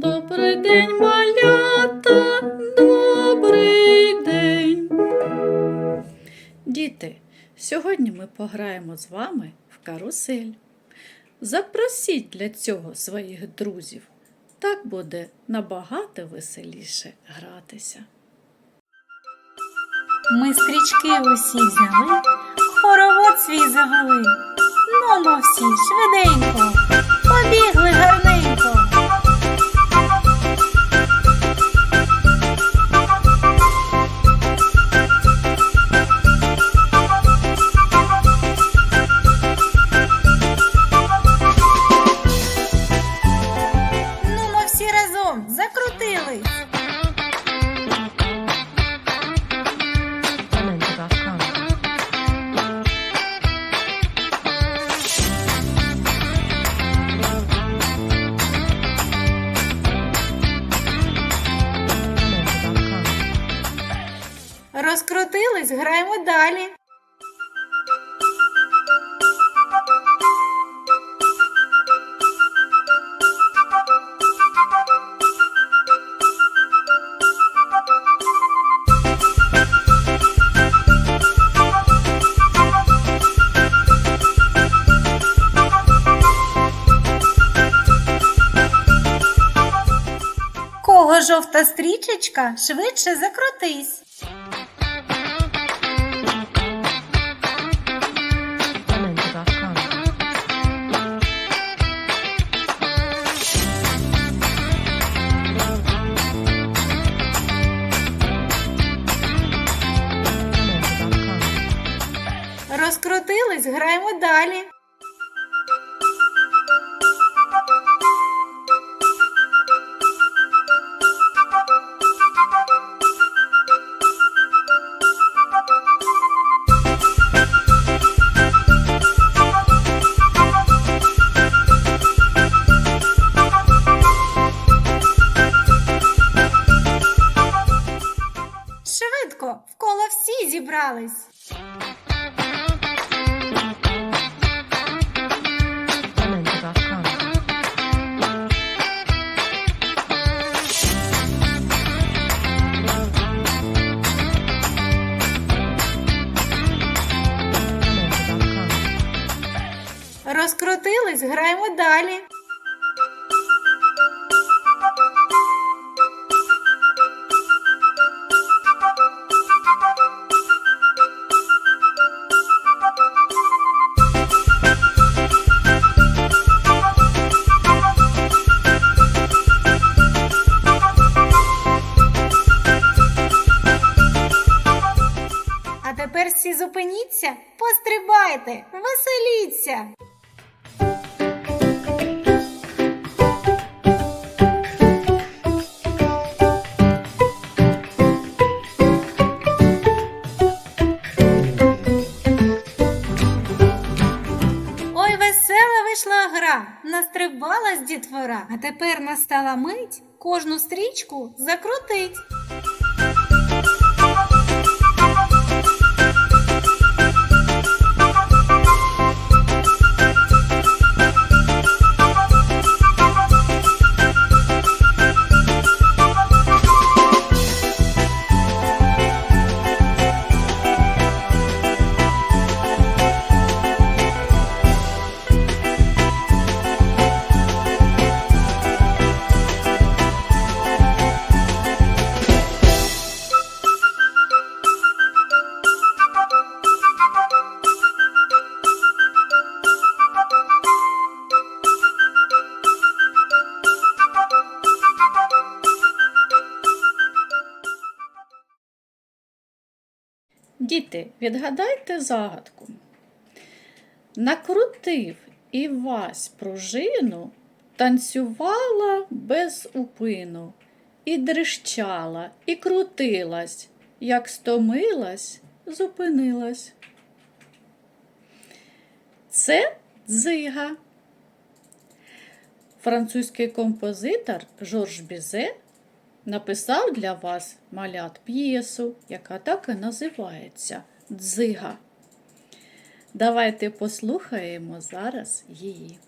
Добрий день, малята, добрий день. Діти, сьогодні ми пограємо з вами в карусель. Запросіть для цього своїх друзів. Так буде набагато веселіше гратися. Ми стрічки усі взяли, хоровод свій завели. Нумо всі швиденько, побігли гарненько. Разом закрутились. Розкрутились, граємо далі. Кого жовта стрічечка, швидше закрутись. Розкрутились, граємо далі. Швидко, в коло всі зібрались. Розкрутились, граємо далі. Всі зупиніться, пострибайте, веселіться. Ой, весела вийшла гра, настрибалась дітвора, а тепер настала мить кожну стрічку закрутить. Діти, відгадайте загадку. Накрутив Івась пружину, танцювала без упину, і дрищала, і крутилась, як стомилась, зупинилась. Це дзига. Французький композитор Жорж Бізе написав для вас малят п'єсу, яка так і називається Дзига. Давайте послухаємо зараз її.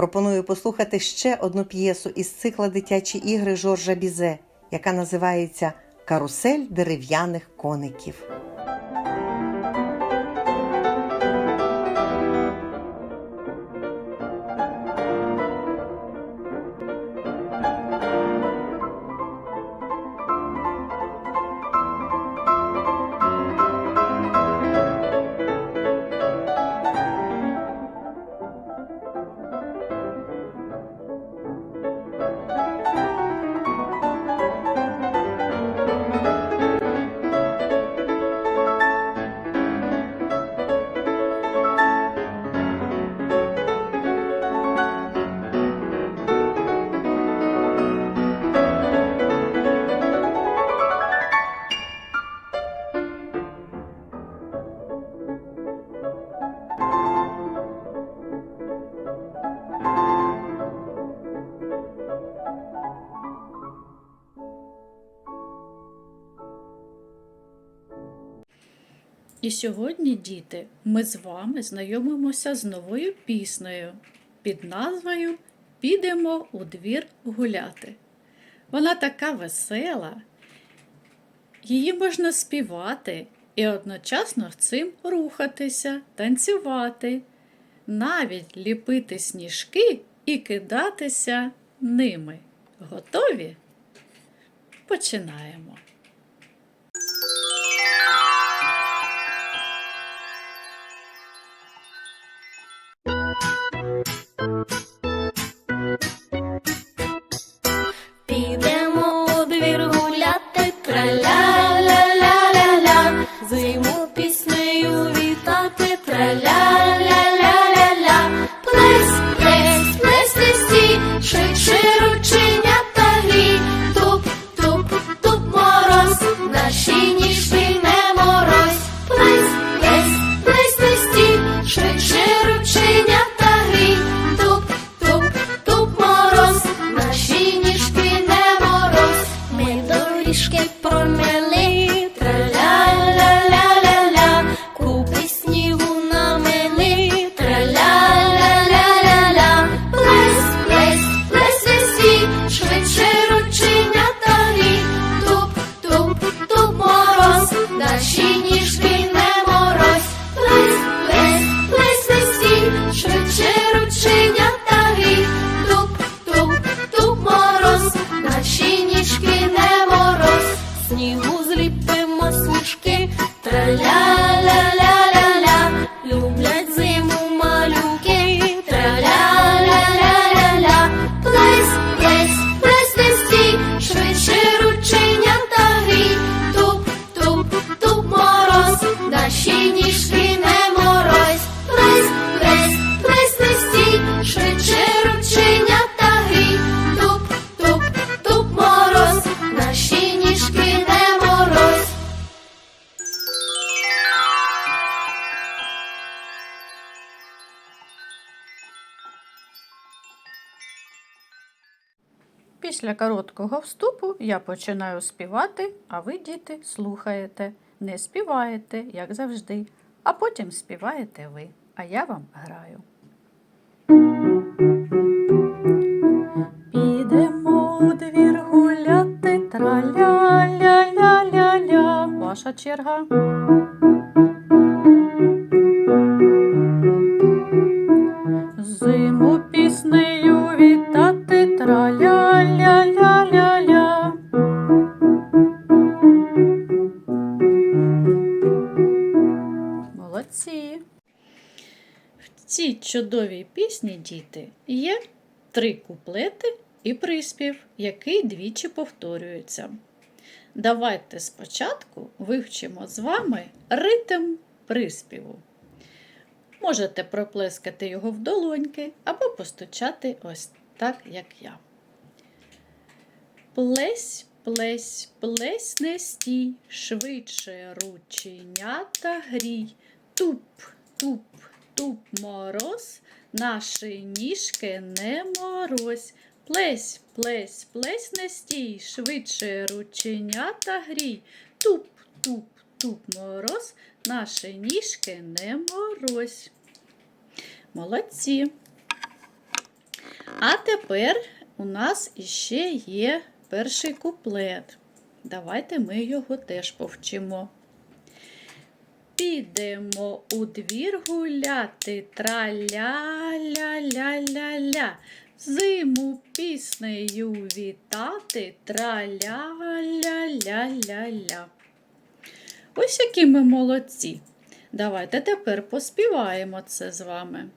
Пропоную послухати ще одну п'єсу із цикла Дитячі ігри Жоржа Бізе, яка називається Карусель дерев'яних коників. І сьогодні, діти, ми з вами знайомимося з новою піснею під назвою Підемо у двір гуляти. Вона така весела, її можна співати і одночасно цим рухатися, танцювати, навіть ліпити сніжки і кидатися ними. Готові? Починаємо. Після короткого вступу я починаю співати, а ви, діти, слухаєте. Не співаєте, як завжди, а потім співаєте ви, а я вам граю. Підемо у двір гуляти, траля-ля-ля-ля-ля. Ваша черга. Чудовій пісні, діти, є три куплети і приспів, який двічі повторюється. Давайте спочатку вивчимо з вами ритм приспіву. Можете проплескати його в долоньки або постучати ось так, як я. Плесь, плесь, плесь не стій, швидше рученята грій. Туп, туп, туп мороз, наші ніжки не морозь. Плесь, плесь, плесь не стій, швидше рученята грій. Туп, туп, туп мороз, наші ніжки не морозь. Молодці. А тепер у нас іще є перший куплет. Давайте ми його теж повчимо. Підемо у двір гуляти, траля-ля-ля-ля-ля. Зиму піснею вітати, траля-ля-ля-ля-ля. Ось які ми молодці. Давайте тепер поспіваємо це з вами.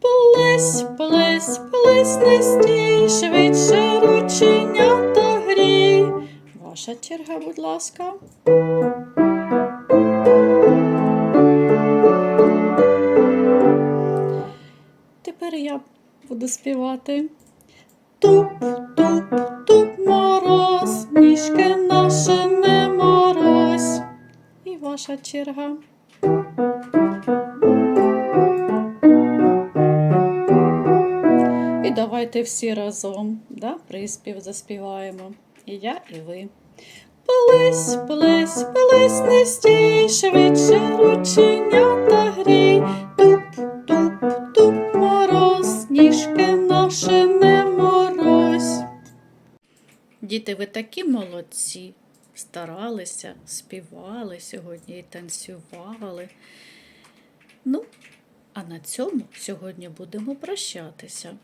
Плесь, плесь, плесь, не стій, швидше рученята грій. Ваша черга, будь ласка. Тепер я буду співати. Туп, туп, туп, мороз, ніжки наші не морозь. І ваша черга. І давайте всі разом да, приспів заспіваємо. І я, і ви. Плесь, плесь, плесь, не стій, швидше рученята грій. Туп, туп, туп, мороз, ніжки наші не морозь. Діти, ви такі молодці. Старалися, співали сьогодні і танцювали. Ну, а на цьому сьогодні будемо прощатися.